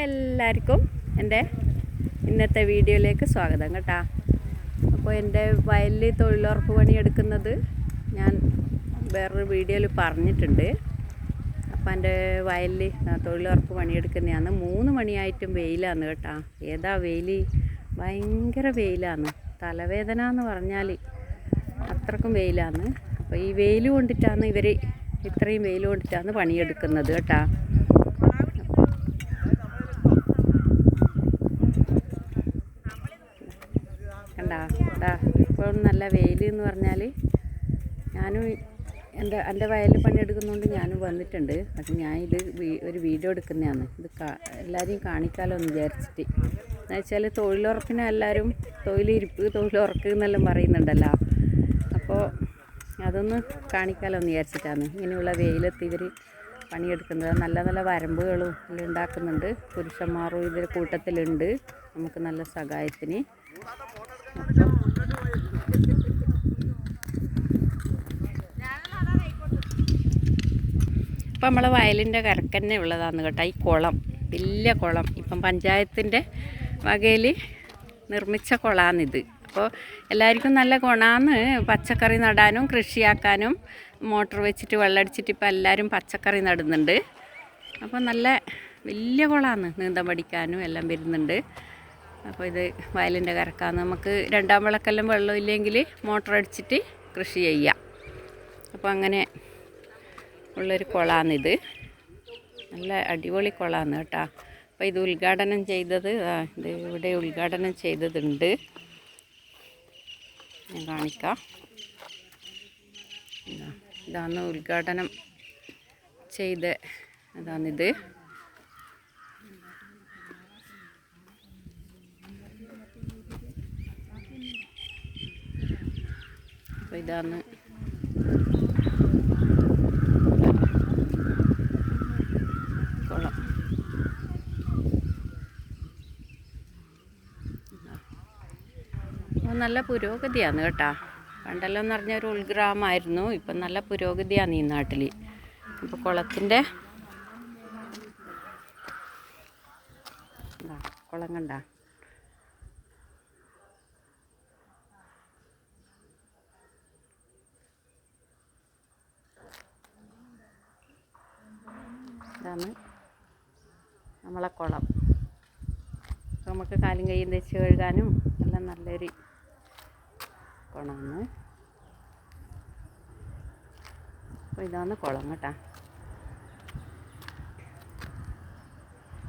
അപ്പോൾ എല്ലാവർക്കും എന്റെ ഇന്നത്തെ വീഡിയോയിലേക്ക് സ്വാഗതം കേട്ടാ. അപ്പോൾ എന്റെ വയലിൽ തൊഴിലുറപ്പ് പണിയെടുക്കുന്നത് ഞാൻ വേറൊരു വീഡിയോയിൽ പറഞ്ഞിട്ടുണ്ട്. അപ്പോൾ എന്റെ വയലിൽ തൊഴിലുറപ്പ് പണിയെടുക്കുന്നതാണ്. മൂന്ന് മണിയായിട്ടും വെയിലാണ് കേട്ടാ. ഏതാ വെയിൽ ഭയങ്കര വെയിലാണ്. തലവേദന എന്ന് പറഞ്ഞാൽ അത്രക്കും വെയിലാണ്. അപ്പോൾ ഈ വെയിൽ കൊണ്ടിട്ടാണ് ഇവർ ഇത്രയും വെയിൽ കൊണ്ടിട്ടാണ് പണിയെടുക്കുന്നത് കേട്ടാ. കണ്ടാ ഇപ്പോഴും നല്ല വെയിൽ എന്ന് പറഞ്ഞാൽ ഞാനും എന്റെ എന്റെ വയലിൽ പണിയെടുക്കുന്നതുകൊണ്ട് ഞാനും വന്നിട്ടുണ്ട്. പക്ഷെ ഞാൻ ഇത് ഒരു വീഡിയോ എടുക്കുന്നതാണ്. ഇത് എല്ലാവരെയും കാണിക്കാമല്ലോ എന്ന് വിചാരിച്ചിട്ട്. എന്ന് വെച്ചാൽ തൊഴിലുറപ്പിനെ എല്ലാവരും തൊഴിലിരിപ്പ് തൊഴിലുറക്ക് എന്നെല്ലാം പറയുന്നുണ്ടല്ലോ. അപ്പോൾ അതൊന്ന് കാണിക്കാമല്ലോ എന്ന് വിചാരിച്ചിട്ടാണ്. ഇങ്ങനെയുള്ള വെയിലത്ത് ഇവർ പണിയെടുക്കുന്നത്. നല്ല നല്ല വരമ്പുകളും ഉണ്ടാക്കുന്നുണ്ട്. പുരുഷന്മാരും ഇതിൽ കൂട്ടത്തിലുണ്ട്. നമുക്ക് നല്ല സഹായത്തിന്. ഇപ്പം നമ്മളെ വയലിന്റെ കരക്കന്നെ ഉള്ളതാണ് കേട്ടോ ഈ കുളം വലിയ കുളം. ഇപ്പം പഞ്ചായത്തിന്റെ വകയിൽ നിർമ്മിച്ച കുളമാണിത് അപ്പോൾ എല്ലാവർക്കും നല്ല ഗുണമാണ് പച്ചക്കറി നടാനും കൃഷിയാക്കാനും മോട്ടർ വെച്ചിട്ട് വെള്ളമടിച്ചിട്ട് ഇപ്പം എല്ലാവരും പച്ചക്കറി നടുന്നുണ്ട്. അപ്പോൾ നല്ല വലിയ കുളമാണ് നീന്തം പഠിക്കാനും എല്ലാം വരുന്നുണ്ട്. അപ്പോൾ ഇത് വയലിന്റെ കരക്കാണ്. നമുക്ക് രണ്ടാം വിളക്കെല്ലാം വെള്ളമില്ലെങ്കിൽ മോട്ടർ അടിച്ചിട്ട് കൃഷി ചെയ്യാം. അപ്പോൾ അങ്ങനെ ഉള്ളൊരു കുളമാണിത് നല്ല അടിപൊളി കുളമാണ് കേട്ടോ. അപ്പോൾ ഇത് ഉദ്ഘാടനം ചെയ്തത് ഇത് ഇവിടെ ഉദ്ഘാടനം ചെയ്തതുണ്ട്. ഞാൻ കാണിക്കാം. ഇതാ, ഇതാണ് ഉദ്ഘാടനം ചെയ്ത അതാണിത് അപ്പോൾ ഇതാണ് കുളം അപ്പോൾ നല്ല പുരോഗതിയാണ് കേട്ടാ. പണ്ടെല്ലാം എന്ന് പറഞ്ഞ ഒരു ഉൾഗ്രാമമായിരുന്നു ഇപ്പം നല്ല പുരോഗതിയാണ് ഈ നാട്ടിൽ ഇപ്പോൾ കുളത്തിന്റെ കുളം കണ്ട. ഇതാണ് നമ്മളെ കുളം. നമുക്ക് കാലും കൈയും തെച്ച് കഴുകാനും എല്ലാം നല്ലൊരു കുളമാണ് അപ്പോൾ ഇതാണ് കുളം കേട്ടോ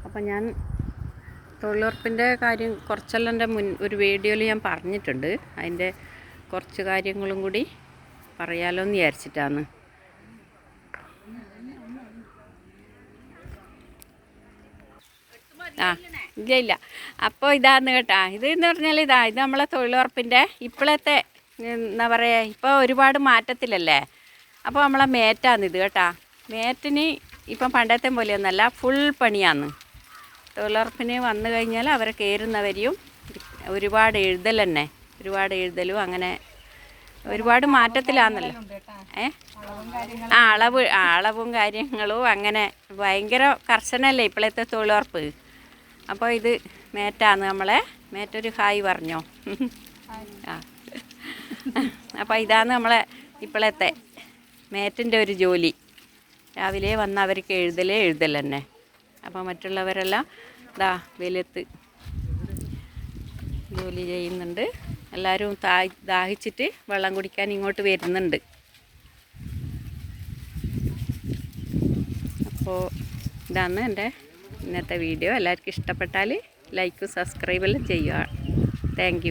അപ്പം ഞാൻ തൊഴിലുറപ്പിന്റെ കാര്യം കുറച്ചെല്ലാം എന്റെ മുൻ ഒരു വീഡിയോയിൽ ഞാൻ പറഞ്ഞിട്ടുണ്ട്. അതിന്റെ കുറച്ച് കാര്യങ്ങളും കൂടി പറയാലോ എന്ന് വിചാരിച്ചിട്ടാണ്. ആ ഇല്ല ഇല്ല. അപ്പോൾ ഇതാന്ന് കേട്ടാ. ഇത് എന്ന് പറഞ്ഞാൽ ഇതാ ഇത് നമ്മളെ തൊഴിലുറപ്പിന്റെ ഇപ്പോഴത്തെ എന്താ പറയുക ഇപ്പോൾ ഒരുപാട് മാറ്റത്തിലല്ലേ? അപ്പോൾ നമ്മളെ മേറ്റാന്ന് ഇത് കേട്ടാ. മേറ്റിന് ഇപ്പം പണ്ടത്തെ പോലെയൊന്നല്ല ഫുൾ പണിയാന്ന് തൊഴിലുറപ്പിന് വന്നു കഴിഞ്ഞാൽ അവരെ കയറുന്നവരെയും ഒരുപാട് എഴുതൽ തന്നെ ഒരുപാട് എഴുതലും അങ്ങനെ ഒരുപാട് മാറ്റത്തിലാന്നല്ലോ? ഏ? ആ അളവ് അളവും കാര്യങ്ങളും അങ്ങനെ ഭയങ്കര കർശനല്ലേ ഇപ്പോഴത്തെ തൊഴിലുറപ്പ്? അപ്പോൾ ഇത് മേറ്റാന്ന് നമ്മളെ മേറ്റൊരു ഹായ് പറഞ്ഞോ. ആ. അപ്പോൾ ഇതാണ് നമ്മളെ ഇപ്പോഴത്തെ മേറ്റിന്റെ ഒരു ജോലി. രാവിലെ വന്ന് അവർക്ക് എഴുതലേ എഴുതൽ തന്നെ. അപ്പോൾ മറ്റുള്ളവരെല്ലാം ഇതാ വെയിലത്ത് ജോലി ചെയ്യുന്നുണ്ട്. എല്ലാവരും ദാഹിച്ചിട്ട് വെള്ളം കുടിക്കാൻ ഇങ്ങോട്ട് വരുന്നുണ്ട്. അപ്പോൾ ഇതാണ് എന്റെ ഇന്നത്തെ വീഡിയോ. എല്ലാവർക്കും ഇഷ്ടപ്പെട്ടാൽ ലൈക്കും സബ്സ്ക്രൈബെല്ലാം ചെയ്യുക. താങ്ക്